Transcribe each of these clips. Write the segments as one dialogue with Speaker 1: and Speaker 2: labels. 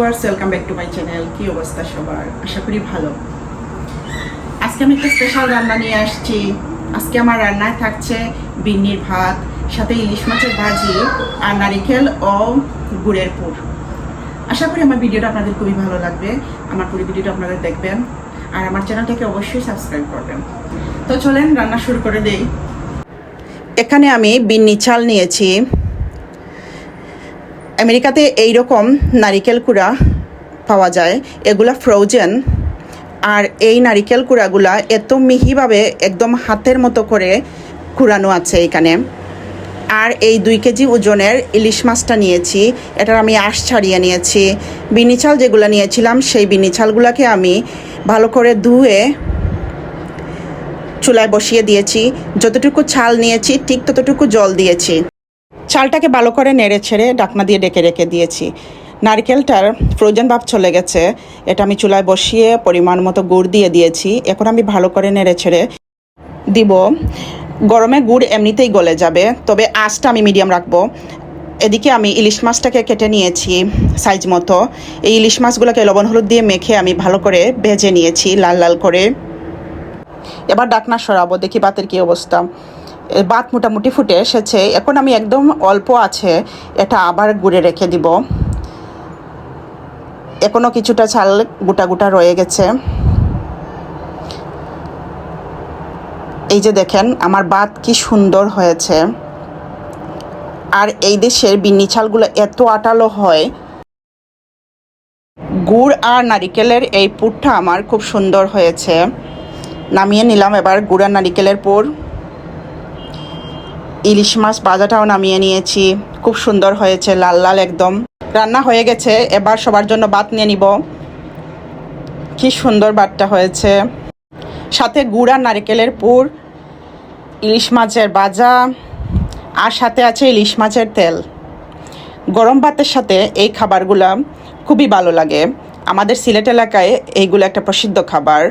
Speaker 1: Viewers welcome back to my channel কি অবস্থা সবার? আশা করি ভালো। আজকে আমি একটা স্পেশাল রান্না নিয়ে আসছি। আজকে আমার রান্নায় থাকছে বিন্নির ভাত, সাথে ইলিশ মাছের ভাজি আর নারিকেল ও গুড়ের পুর। আশা করি আমার ভিডিওটা আপনাদের খুবই ভালো লাগবে। আমার পুরো ভিডিওটা আপনারা দেখবেন। আর আমার চ্যানেলটাকে অবশ্যই সাবস্ক্রাইব করবেন। তো চলেন রান্না শুরু করে দেই। এখানে আমি বিন্নি চাল নিয়েছি। আমেরিকাতে এই রকম নারিকেল কুড়া পাওয়া যায়। এগুলা ফ্রোজেন আর এই নারিকেল কুড়াগুলা এত মিহিভাবে একদম হাতের মতো করে কুড়ানো আছে এখানে। আর এই দুই কেজি ওজনের ইলিশ মাছটা নিয়েছি। এটার আমি আঁশ ছাড়িয়ে নিয়েছি। বিনি চাল যেগুলো নিয়েছিলাম, সেই বিনি চালগুলোকে আমি ভালো করে ধুয়ে চুলায় বসিয়ে দিয়েছি। যতটুকু ছাল নিয়েছি, ঠিক ততটুকু জল দিয়েছি। চালটাকে ভালো করে নেড়ে ছেড়ে ডাকনা দিয়ে ডেকে রেখে দিয়েছি। নারকেলটার ফ্রোজেন ভাব চলে গেছে। এটা আমি চুলায় বসিয়ে পরিমাণ মতো গুড় দিয়ে দিয়েছি। এখন আমি ভালো করে নেড়ে ছেড়ে দিব। গরমে গুড় এমনিতেই গলে যাবে, তবে আঁচটা আমি মিডিয়াম রাখব। এদিকে আমি ইলিশ মাছটাকে কেটে নিয়েছি সাইজ মতো। এই ইলিশ মাছগুলোকে লবণ হলুদ দিয়ে মেখে আমি ভালো করে ভেজে নিয়েছি লাল লাল করে। এবার ডাকনা সরাবো, দেখি বাতের কি অবস্থা। বাত মোটামুটি ফুটে এসেছে। এখন আমি একদম অল্প আছে, এটা আবার গুড়ে রেখে দিব। এখনও কিছুটা চাল গোটা গোটা রয়ে গেছে। এই যে দেখেন, আমার বাত কি সুন্দর হয়েছে। আর এই দেশের বিন্নি চালগুলো এত আটালো হয়। গুড় আর নারিকেলের এই পুরটা আমার খুব সুন্দর হয়েছে। নামিয়ে নিলাম এবার গুড় আর নারিকেলের পুর। ইলিশ মাছ ভাজাটাও নামিয়ে নিয়েছি। খুব সুন্দর হয়েছে, লাল লাল একদম। রান্না হয়ে গেছে, এবার সবার জন্য ভাত নিয়ে নিব। কি সুন্দর ভাতটা হয়েছে। সাথে গুড় আর নারিকেলের পুর, ইলিশ মাছের ভাজা, আর সাথে আছে ইলিশ মাছের তেল। গরম ভাতের সাথে এই খাবারগুলো খুবই ভালো লাগে। আমাদের সিলেট এলাকায় এইগুলো একটা প্রসিদ্ধ খাবার।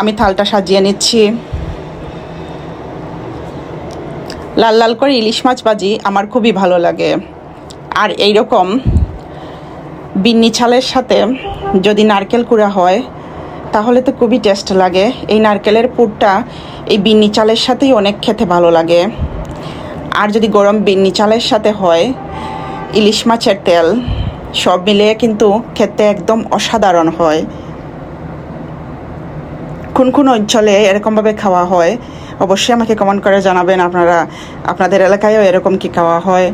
Speaker 1: আমি থালটা সাজিয়ে নিচ্ছি। লাল লাল করে ইলিশ মাছ ভাজি আমার খুবই ভালো লাগে। আর এই রকম বিন্নি ছালের সাথে যদি নারকেল কুড়া হয়, তাহলে তো খুবই টেস্ট লাগে। এই নারকেলের পুরটা এই বিন্নি চালের সাথেই অনেক খেতে ভালো লাগে। আর যদি গরম বিন্নি চালের সাথে হয়, ইলিশ মাছের তেল, সব মিলিয়ে কিন্তু খেতে একদম অসাধারণ হয়। কোন কোন অঞ্চলে এরকমভাবে খাওয়া হয়। অবশ্যই আমাকে কমেন্ট করে জানাবেন আপনারা, আপনাদের এলাকায়ও এরকম কি খাওয়া হয়।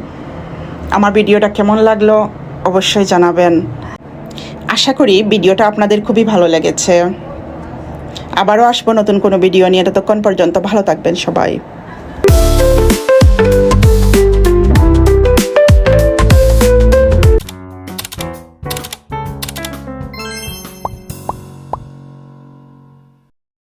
Speaker 1: আমার ভিডিওটা কেমন লাগল অবশ্যই জানাবেন। আশা করি ভিডিওটা আপনাদের খুবই ভালো লেগেছে। আবারও আসব নতুন কোনো ভিডিও নিয়ে, ততক্ষণ পর্যন্ত ভালো থাকবেন সবাই।